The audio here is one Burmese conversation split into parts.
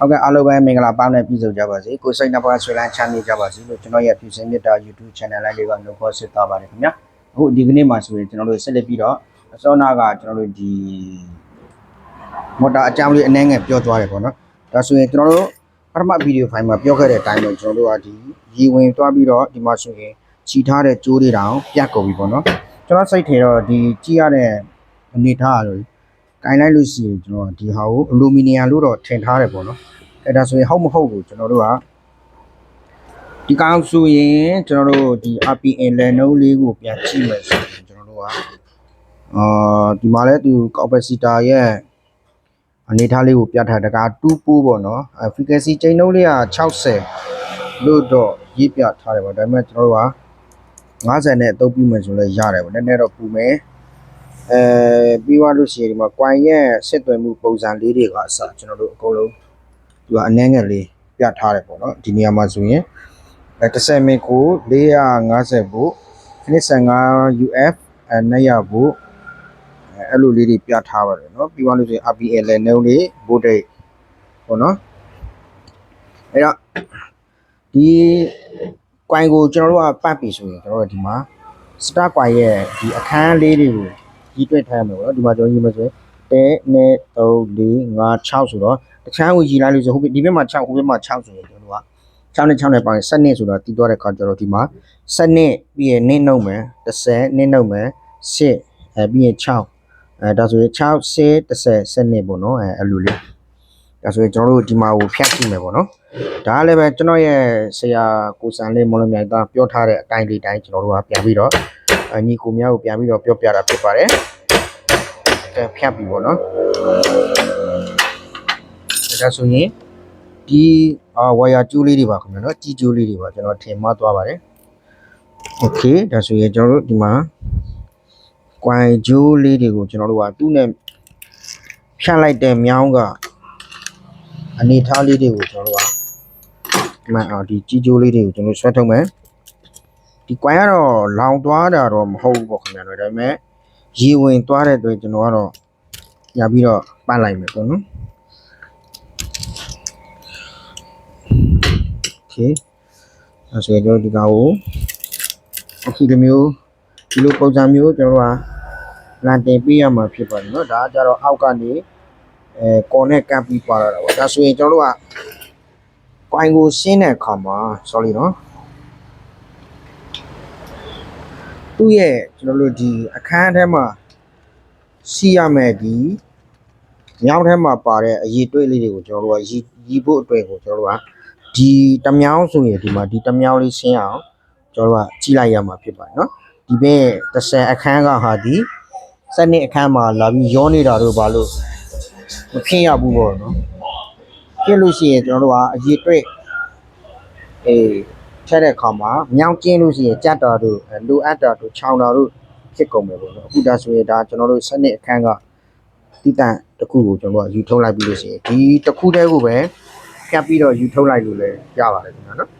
ဟုတ်ကဲ့အားလုံးပဲမင်္ဂလာပါနဲ့ပြည်စုံကြပါစေကိုစိတ်နှစ်ပါးဆွေလန်းချမ်းမြေ့ကြပါစေလို့ကျွန်တော်ရဲ့ပြည်စင်မြတ်တာ YouTube channel လေးတွေကနှုတ်ခေါ်ဆက်တာပါတယ်ခင်ဗျာအခုဒီကနေ့မှာဆိုရင်ကျွန်တော်တို့ဆက်လက်ပြီးတော့အစောနာကကျွန်တော်တို့ဒီမော်တာအကြောင်းလေးအနှဲငယ်ပြောသွားတယ်ပေါ့နော်ဒါဆိုရင်ကျွန်တော်တို့ပထမဗီဒီယိုဖိုင်မှာပြောခဲ့တဲ့အတိုင်းပဲကျွန်တော်တို့ကဒီရေဝင်သွားပြီးတော့ဒီမှာဆိုရင်ခြိထားတဲ့ကြိုးတွေတောင်ပြတ်ကုန်ပြီပေါ့နော်ကျွန်တော်စိတ်ထဲတော့ဒီကြည့်ရတဲ့အနေထားအရလို့ ကင်လိုက်လို့ရှိရင်ကျွန်တော်ဒီဟာကိုအလူမီနီယံလို့တော့ထင်ထားတယ်ပေါ့နော်အဲ့ဒါဆိုရင်ဟုတ်မဟုတ်ကိုကျွန်တော်တို့ကဒီကောင်ဆိုရင်ကျွန်တော်တို့ဒီ RPN လန်နှုံးလေးကိုပြန်ကြည့်မယ်ဆိုရင်ကျွန်တော်တို့ကအာဒီမှာလဲသူ capacitor ရဲ့အနေထားလေးကိုပြထားတကား2ပိုးပေါ့နော်အဲ frequency ချိန်နှုန်းလေးက60လို့တော့ရေးပြထားတယ်ပေါ့ဒါပေမဲ့ကျွန်တော်တို့က50နဲ့အသုံးပြုမယ်ဆိုလဲရတယ်ပေါ့နည်းနည်းတော့ပူမယ် အဲပြီးသွားလို့ရှိရင်ဒီမှာ coin ရဲ့ဆက်သွယ်မှုပုံစံလေးတွေကအစကျွန်တော်တို့အကုန်လုံးသူကအနှဲငယ်လေးပြထားတယ်ပေါ့နော်ဒီနေရာမှာဆိုရင်အဲ30မီကို450ဖို့55 UF အဲ900ဖို့အဲအဲ့လိုလေးတွေပြထားပါတယ်နော်ပြီးသွားလို့ဆိုရင် RPL လည်းနှုံးလေးဘို့တိတ်ပေါ့နော်အဲ့တော့ဒီ coin ကိုကျွန်တော်တို့ကပတ်ပြီဆိုရင်ကျွန်တော်တို့ဒီမှာ star coin ရဲ့ဒီအခန်းလေးတွေကို ကြီးတွေ့ထားရမယ်ပေါ့နော်ဒီမှာကျွန်တော်ရေးမယ်ဆိုရင်တဲနဲ့3 4 5 6ဆိုတော့တချမ်းကိုကြီးလိုက်လို့ဆိုဟိုဘက်ဒီဘက်မှာ6ဟိုဘက်မှာ6ဆိုရင်ကျွန်တော်တို့က6နဲ့6နဲ့ပေါင်းရင်7နှစ်ဆိုတော့တီးသွားတဲ့ခါကျတော့ဒီမှာ7နှစ်ပြီးရင်နင်းနှုတ်မယ်30နင်းနှုတ်မယ်10အဲပြီးရင်6အဲဒါဆိုရင်6 10 30 7နှစ်ပေါ့နော်အဲအဲ့လိုလေးဒါဆိုရင်ကျွန်တော်တို့ဒီမှာကိုဖြတ်ကြည့်မယ်ပေါ့နော်ဒါကလည်းပဲကျွန်တော်ရဲ့ဆရာကိုစံလေးမော်လမြိုင်သားပြောထားတဲ့အတိုင်းလေးတိုင်းကျွန်တော်တို့ကပြန်ပြီးတော့အ ညီကိုများကိုပြန်ပြီးတော့ပြောပြတာဖြစ်ပါတယ်အဲဖြတ်ပြီပေါ့နော် ဒါဆိုရင်ဒီအာဝါယာကျိုးလေးတွေပါခင်ဗျာနော်ကြီးကျိုးလေးတွေပါကျွန်တော်ထင်မှတ်သွားပါတယ်โอเคဒါဆိုရင်ကျွန်တော်တို့ဒီမှာကွိုင်ကျိုးလေးတွေကိုကျွန်တော်တို့ကသူ့နဲ့ဖြန့်လိုက်တဲ့မြောင်းကအနေထားလေးတွေကိုကျွန်တော်တို့ကဒီမှာအော်ဒီကြီးကျိုးလေးတွေကိုကျွန်တော်ဆွဲထုတ်မယ် ဒီကွိုင်ကတော့လောင်သွားတာတော့မဟုတ်ဘူးပေါ့ခင်ဗျာနော်ဒါပေမဲ့ရေဝင်သွားတဲ့အတွက်ကျွန်တော်ကတော့ညပြီးတော့ပတ်လိုက်မယ်ပေါ့နော် โอเคအဲဆိုရင်ကျွန်တော်ဒီကောင်ကိုအခုဒီမျိုးဒီလိုပုံစံမျိုးကျွန်တော်တို့ကလန်တင်ပေးရမှာဖြစ်ပါတယ်เนาะဒါကကြတော့အောက်ကနေအဲကော်နဲ့ကပ်ပြီးပါလာတာပေါ့ဒါဆိုရင်ကျွန်တော်တို့ကကွိုင်ကိုရှင်းတဲ့အခါမှာ sorry เนาะ သူ့ရဲ့ကျွန်တော်တို့ဒီအခန်းထဲမှာစီရမယ်ဒီမြောင်းထဲမှာပါတဲ့အရေးတွေးလေးတွေကိုကျွန်တော်တို့ကရီရီဖို့အတွက်ကိုကျွန်တော်တို့ကဒီတမြောင်းဆိုရင်ဒီမှာဒီတမြောင်းလေးရှင်းအောင်ကျွန်တော်တို့ကကြီးလိုက်ရမှာဖြစ်ပါတယ်နော်ဒီဘက်30အခန်းကဟာဒီစနစ်အခန်းမှာလာပြီးရောနေတာတို့ဘာလို့မဖြစ်ရဘူးပေါ့နော်ဖြစ်လို့ရှိရင်ကျွန်တော်တို့ကအရေးတွေ့အေး ထက်တဲ့အခါမှာမြောင်းကျင်းလို့ရှိရင်ကြက်တာတို့အဲလိုအပ်တာတို့ခြောင်တာတို့ဖြစ်ကုန်မယ်ပေါ့နော်အခုဒါဆိုရင်ဒါကျွန်တော်တို့စနစ်အခန်းကတိတန့်တစ်ခုကိုကျွန်တော်တို့ကယူထုံးလိုက်ပြီးလို့ရှိရင်ဒီတစ်ခုတည်းကိုပဲဖြတ်ပြီးတော့ယူထုတ်လိုက်လို့လည်းရပါတယ်ခင်ဗျာနော်။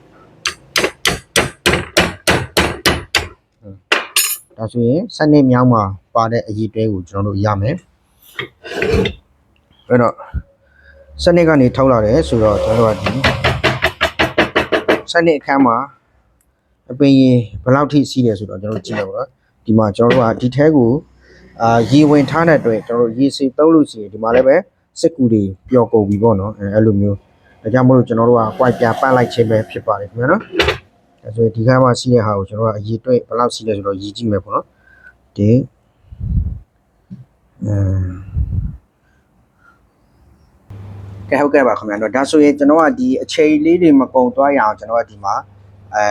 ဒါဆိုရင်စနစ်မြောင်းမှာပါတဲ့အရေးတဲကိုကျွန်တော်တို့ရမယ်။အဲ့တော့စနစ်ကနေထုတ်လာတယ်ဆိုတော့ကျွန်တော်တို့ကဒီ စနစ်အခန်းမှာအပင်ရင်ဘယ်လောက်ထိစီးတယ်ဆိုတော့ကျွန်တော်တို့ကြည့်ရပါတော့။ဒီမှာကျွန်တော်တို့ကဒီထဲကိုအာရေဝင်ထားတဲ့အတွက်ကျွန်တော်တို့ရေစီသုံးလို့ရှိရင်ဒီမှာလည်းပဲစစ်ကူတွေပျော်ကုန်ပြီပေါ့နော်အဲအဲ့လိုမျိုးဒါကြောင့်မလို့ကျွန်တော်တို့က white ပြပတ်လိုက်ခြင်းပဲဖြစ်ပါတယ်ခင်ဗျာနော်ဒါဆိုရင်ဒီကမှာစီးတဲ့ဟာကိုကျွန်တော်တို့ကအရေးတွေ့ဘယ်လောက်စီးလဲဆိုတော့ရည်ကြည့်မယ်ပေါ့နော်ဒီအမ် ကဲဟုတ်ကဲ့ပါခင်ဗျာနော်ဒါဆိုရင်ကျွန်တော်ကဒီအချိန်လေးတွေမကုန်သွားရအောင်ကျွန်တော်ကဒီမှာအဲ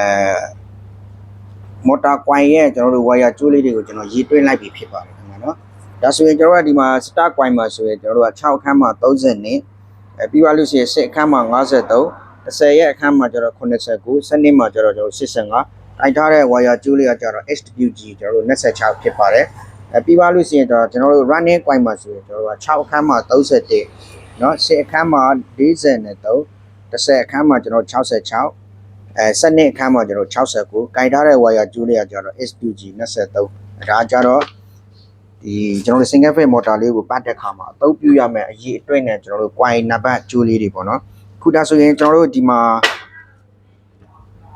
မော်တာကွိုင်ရဲ့ကျွန်တော်တို့ဝါယာကျိုးလေးတွေကိုကျွန်တော်ရေးတွင်းလိုက်ပြီဖြစ်ပါတယ်ခင်ဗျာနော်ဒါဆိုရင်ကျွန်တော်ကဒီမှာ star coin မှာဆိုရင်ကျွန်တော်တို့က6အခန်းမှာ30နဲ့အဲပြီးသွားလို့ရှိရင်စစ်အခန်းမှာ53 10ရဲ့အခန်းမှာကျတော့89စနစ်မှာကျတော့ကျွန်တော်85တိုင်ထားတဲ့ဝါယာကျိုးလေးကကျတော့ HWG ကျွန်တော်တို့26ဖြစ်ပါတယ်အဲပြီးသွားလို့ရှိရင်တော့ကျွန်တော်တို့ running coin မှာဆိုရင်ကျွန်တော်တို့က6အခန်းမှာ31 နော်ရှစ်အခန်းမှာ43 10အခန်းမှာကျွန်တော်66အဲစနစ်အခန်းမှာကျွန်တော်69ခြင်ထားတဲ့ wire ကျူးလေးကကျွန်တော် SPG 23ဒါကြတော့ဒီကျွန်တော်တို့ single phase motor လေးကိုပတ်တဲ့ခါမှာအသုံးပြုရမယ့်အရေးအတွက်နဲ့ကျွန်တော်တို့ coil နံပါတ်ကျိုးလေးတွေပေါ့နော်ခုဒါဆိုရင်ကျွန်တော်တို့ဒီမှာ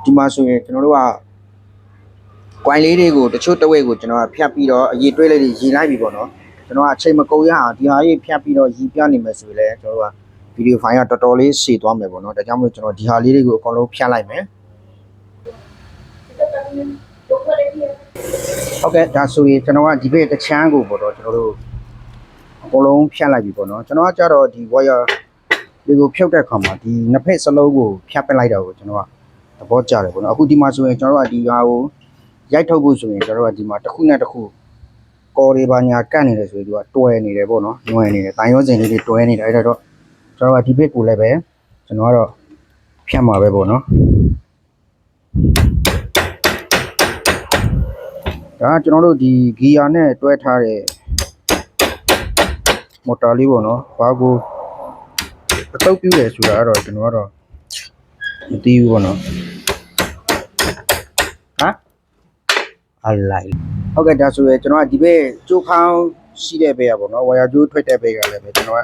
ဒီမှာဆိုရင်ကျွန်တော်တို့က coil လေးတွေကိုတချို့တစ်ဝက်ကိုကျွန်တော်ကဖြတ်ပြီးတော့အရေးတွဲလေးတွေရည်လိုက်ပြီပေါ့နော် ကျွန်တော်ကအချိန်မကုန်ရအောင်ဒီဟာကြီးဖြတ်ပြီးတော့ရေးပြနေမယ်ဆိုရင်လည်းကျွန်တော်တို့ကဗီဒီယိုဖိုင်ကတော်တော်လေးရှည်သွားမယ်ပေါ့နော်ဒါကြောင့်မို့ကျွန်တော်ဒီဟာလေးတွေကိုအကုန်လုံးဖြတ်လိုက်မယ်ဟုတ်ကဲ့ဒါဆိုရင်ကျွန်တော်ကဒီဘက်တစ်ချမ်းကိုပေါ့တော့ကျွန်တော်တို့အကုန်လုံးဖြတ်လိုက်ပြီပေါ့နော်ကျွန်တော်ကကြတော့ဒီ wire ဒီကိုဖြုတ်တဲ့အခါမှာဒီနှစ်ဖက်စလုံးကိုဖြတ်ပစ်လိုက်တော့ကိုကျွန်တော်ကသဘောကျတယ်ပေါ့နော်အခုဒီမှာဆိုရင်ကျွန်တော်တို့ကဒီဟာကိုရိုက်ထုတ်ဖို့ဆိုရင်ကျွန်တော်တို့ကဒီမှာတစ်ခုနဲ့တစ်ခု ကော်တွေပါညာကန့်နေတယ်ဆိုရင်သူကတွဲနေတယ်ပေါ့နော်ညွှဲနေတယ်တန်ရောစင်လေးတွေတွဲနေတယ်အဲ့ဒါတော့ကျွန်တော်ကဒီဘက်ကိုလည်းပဲကျွန်တော်ကတော့ဖြတ်မှာပဲပေါ့နော်ဒါကကျွန်တော်တို့ဒီဂီယာနဲ့တွဲထားတဲ့မော်တာလေးပေါ့နော်ဘာကိုအတုပ်ပြူတယ်ဆိုတာကတော့ကျွန်တော်ကတော့မသိဘူးပေါ့နော်ဟမ် အလိုက်ဟုတ်ကဲ့ဒါဆိုရင်ကျွန်တော်ကဒီဘက်ကျိုးခေါင်းရှိတဲ့ဘက်ကပေါ့နော်ဝါယာကျိုးထွက်တဲ့ဘက်ကလည်းပဲကျွန်တော်က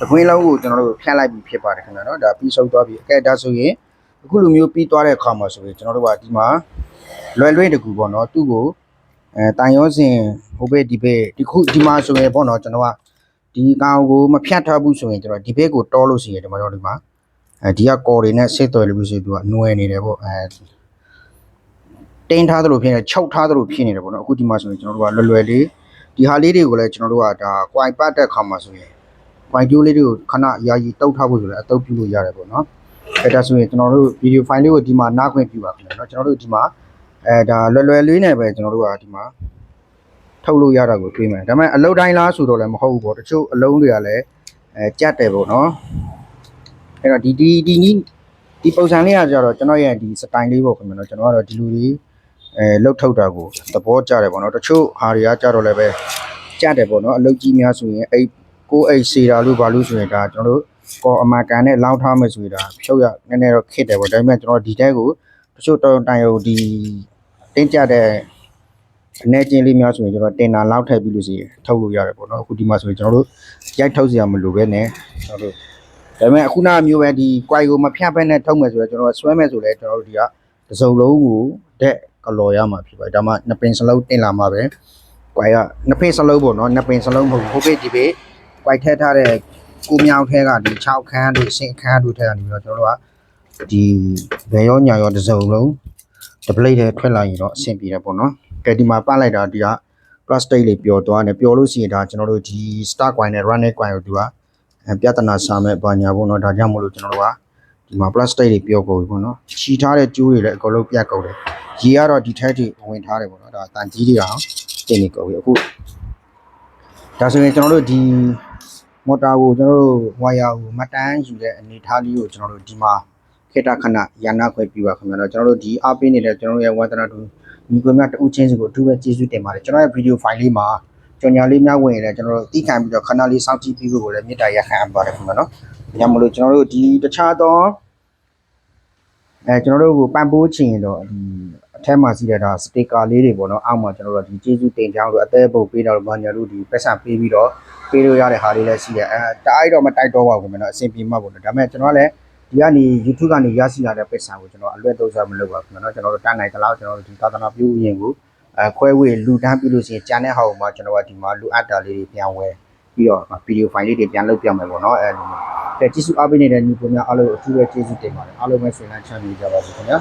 တခွင်းလုံးကိုကျွန်တော်တို့ဖြန့်လိုက်ပြီးဖြစ်ပါတယ်ခင်ဗျာနော်ဒါပြီးဆုံးသွားပြီအကဲဒါဆိုရင်အခုလိုမျိုးပြီးသွားတဲ့အခါမှာဆိုရင်ကျွန်တော်တို့ကဒီမှာလွယ်လွယ်တကူပေါ့နော်သူ့ကိုအဲတန်ရောစင်ဟိုဘက်ဒီဘက်ဒီခုဒီမှာဆိုရင်ပေါ့နော်ကျွန်တော်ကဒီကောင်ကိုမဖြတ်ထားဘူးဆိုရင်ကျွန်တော်ဒီဘက်ကိုတောလို့ရှိရင်ဒီမှာတော့ဒီမှာအဲဒီကကော်တွေနဲ့ဆက်သွယ်လို့ရှိရင်သူကနှွယ်နေတယ်ပေါ့အဲ တင်းထားသလိုဖြစ်နေချုပ်ထားသလိုဖြစ်နေတယ်ပေါ့နော်အခုဒီမှာဆိုရင်ကျွန်တော်တို့ကလွယ်လွယ်လေးဒီဟာလေးတွေကိုလည်းကျွန်တော်တို့ကဒါကွိုင်ပတ်တဲ့ခါမှာဆိုရင်ကွိုင်ကျိုးလေးတွေကိုခဏယာယီတုတ်ထားဖို့ဆိုလည်းအတုပ်ပြုလို့ရတယ်ပေါ့နော်အဲဒါဆိုရင်ကျွန်တော်တို့ဗီဒီယိုဖိုင်လေးကိုဒီမှာနားခွင့်ပြုပါခင်ဗျာနော်ကျွန်တော်တို့ဒီမှာအဲဒါလွယ်လွယ်လေးနဲ့ပဲကျွန်တော်တို့ကဒီမှာထုတ်လို့ရတာကိုတွေးမယ်ဒါပေမဲ့အလုံးတိုင်းလားဆိုတော့လည်းမဟုတ်ဘူးပေါ့တချို့အလုံးတွေကလည်းအဲကြက်တယ်ပေါ့နော်အဲ့တော့ဒီဒီဒီနီးဒီပုံစံလေးကကြတော့ကျွန်တော်ရဲ့ဒီစတိုင်လေးပေါ့ခင်ဗျာနော်ကျွန်တော်ကတော့ဒီလူကြီး အဲလှုပ်ထုတ်တာကိုသဘောကျတယ်ပေါ့နော်တချို့ဟာတွေကကြတော့လည်းပဲကြတယ်ပေါ့နော်အလုတ်ကြီးများဆိုရင်အဲ့ကိုအိတ်စီတာလို့ဘာလို့ဆိုရင်ဒါကျွန်တော်တို့ကော်အမကန်နဲ့လောင်းထားမယ်ဆိုရင်ဒါဖြုတ်ရနည်းနည်းတော့ခစ်တယ်ပေါ့ဒါပေမဲ့ကျွန်တော်ဒီတဲကိုတချို့တော်တိုင်ရုံဒီတင်းကြတဲ့အနေချင်းလေးများဆိုရင်ကျွန်တော်တင်တာလောက်ထည့်ပြီးလို့စီထုတ်လို့ရတယ်ပေါ့နော်အခုဒီမှာဆိုရင်ကျွန်တော်တို့ရိုက်ထုတ်စရာမလိုပဲနဲ့ကျွန်တော်တို့ဒါပေမဲ့အခုနကမျိုးပဲဒီ quai ကိုမဖြတ်ဘဲနဲ့ထုတ်မယ်ဆိုတော့ကျွန်တော်ဆွဲမယ်ဆိုလဲကျွန်တော်တို့ဒီကတစ်စုံလုံးကိုတဲ့ ကလော်ရမှာဖြစ်ပါတယ်ဒါမှနှစ်ပင်စလုံးတင်လာမှာပဲ။ကွိုင်ကနှစ်ဖက်စလုံးပေါ့နော်နှစ်ပင်စလုံးမဟုတ်ဘူးဟိုဘက်ဒီဘက်ကွိုင်ထက်ထားတဲ့ကိုမြောင်ထဲကဒီ6ခန်းတို့10ခန်းတို့ထဲကနေပြီးတော့ကျွန်တော်တို့ကဒီဘယ်ရောညာရောတစ်စုံလုံးတစ်ပလိတ်ထဲထွက်လာရင်တော့အဆင်ပြေတယ်ပေါ့နော်။ကဲဒီမှာပတ်လိုက်တာဒီက plastic လေးပျော်သွားတယ်ပျော်လို့ရှိရင်ဒါကျွန်တော်တို့ဒီ star coin နဲ့ running coin ကိုသူကအဲပြဿနာစာမဲ့ဘာညာပေါ့နော်ဒါကြောင့်မလို့ကျွန်တော်တို့ကဒီမှာ plastic တွေပျော်ကုန်ပြီပေါ့နော်။ချီထားတဲ့ကျိုးတွေလည်းအကုန်လုံးပြတ်ကုန်တယ်။ ရေကတော့ဒီထက်ထိဝင်ထားတယ်ပေါ့နော်ဒါတန်ကြီးတွေအောင်တင်နေကုန်ပြီအခုဒါဆိုရင်ကျွန်တော်တို့ဒီမော်တာကိုကျွန်တော်တို့ဝါယာကိုမတန်းယူတဲ့အနေထားလေးကိုကျွန်တော်တို့ဒီမှာခေတ္တခဏရန်နာခွဲပြပါခင်ဗျာတော့ကျွန်တော်တို့ဒီအားပေးနေတဲ့ကျွန်တော်တို့ရဲ့ဝါသနာတူညီကိုများတဦးချင်းစီကိုအထူးပဲကျေးဇူးတင်ပါတယ်ကျွန်တော်ရဲ့ဗီဒီယိုဖိုင်လေးမှာကြော်ညာလေးများဝင်ရင်လည်းကျွန်တော်တို့တီးခံပြီးတော့ခဏလေးစောင့်ကြည့်ပြီးဖို့ကိုလည်းမေတ္တာရက်ခံအပ်ပါတယ်ခင်ဗျာနော်ညမလို့ကျွန်တော်တို့ဒီတခြားသောအဲကျွန်တော်တို့ကိုပံ့ပိုးချင်ရင်တော့ဒီ အထက်မှာရှိတဲ့ဒါစတေကာလေးတွေပေါ့နော်အောက်မှာကျွန်တော်တို့ဒီကျေးဇူးတင်ကြောင်းလို့အသေးပုတ်ပေးတော့ဘာညာတို့ဒီပတ်စံပေးပြီးတော့ပေးလို့ရတဲ့ဟာလေးလည်းရှိတယ်အဲတိုက်တော့မတိုက်တော့ပါဘူးခင်ဗျာနော်အဆင်ပြေမှာပေါ့နော်ဒါပေမဲ့ကျွန်တော်ကလည်းဒီကနေ YouTube ကနေရရှိလာတဲ့ပတ်စံကိုကျွန်တော်အလွတ်သုံးစားမလုပ်ပါဘူးခင်ဗျာနော်ကျွန်တော်တို့တန်းနိုင်သလောက်ကျွန်တော်တို့ဒီသာသနာပြုရင်ကိုအဲခွဲဝေလူတန်းပြီးလို့ရှိရင်ကြံတဲ့ဟာကိုမှကျွန်တော်ကဒီမှာလူအပ်တာလေးတွေပြန်ဝဲပြီးတော့ဗီဒီယိုဖိုင်လေးတွေပြန်လုပ်ပြမယ်ပေါ့နော်အဲလိုမျိုးအဲကျေးဇူးအားပေးနေတဲ့ညီကိုများအားလုံးအထူးပဲကျေးဇူးတင်ပါတယ်အားလုံးပဲဆွေးနွေးချမ်းမြေကြပါစေခင်ဗျာ